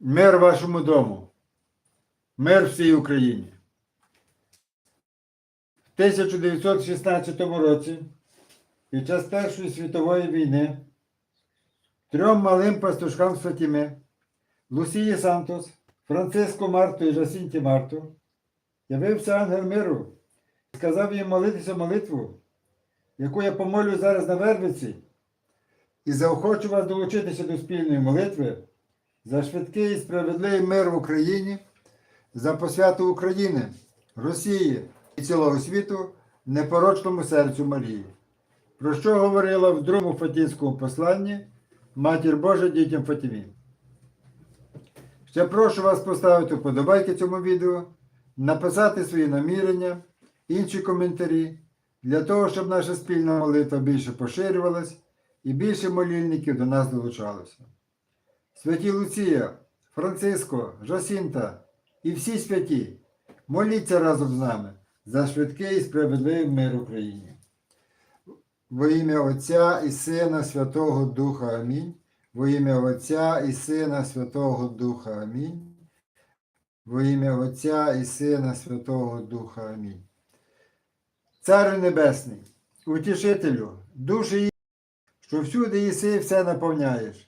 Мир вашому дому. Мир всій Україні. В 1916 році, під час Першої світової війни, трьом малим пастушкам з Лусії Сантос, Франциско Марту і Жасінті Марту, явився ангел миру і сказав їм молитися молитву, яку я помолю зараз на Вервиці, і заохочу вас долучитися до спільної молитви за швидкий і справедливий мир в Україні, за посвяту України, Росії і цілого світу непорочному серцю Марії, про що говорила в другому Фатінському посланні Матір Божа дітям Фатімі. Ще прошу вас поставити вподобайки цьому відео, написати свої намірення, інші коментарі, для того, щоб наша спільна молитва більше поширювалась і більше молільників до нас долучалося. Святі Луція, Франциско, Жасінта і всі святі, моліться разом з нами за швидкий і справедливий мир Україні. Во ім'я Отця і Сина Святого Духа Амінь. Во ім'я Отця і Сина Святого Духа Амінь. Во ім'я Отця і Сина Святого Духа Амінь. Царю Небесний, утішителю, душі, що всюди єси все наповняєш,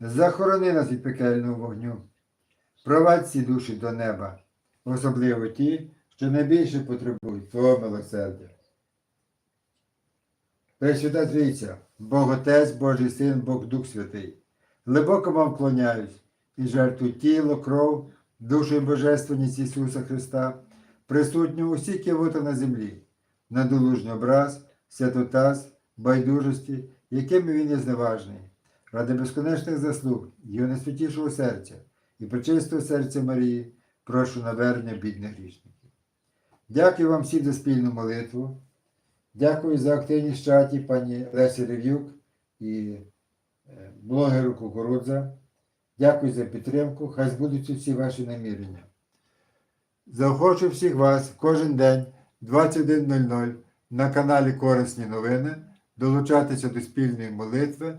захорони нас від пекельного вогню, провадь ці душі до неба, особливо ті, що найбільше потребують Твого милосердя. Пресвята Трійця, Бог Отець, Божий Син, Бог Дух Святий, глибоко вам вклоняюсь і жертву тіло, кров, душу і божественність Ісуса Христа, присутню у всіх кивотах на землі, надолужний образ, святотаз, байдужості, якими він є зневажний, ради безконечних заслуг Його найсвятішого серця і причистого серця Марії, прошу навернення бідних грішників. Дякую вам всім за спільну молитву. Дякую за активність чаті пані Лесі Рев'юк і е, блогеру Кукурудза. Дякую за підтримку. Хай збудуться всі ваші намірення. Заохочу всіх вас кожен день 21.00 на каналі Корисні новини долучатися до спільної молитви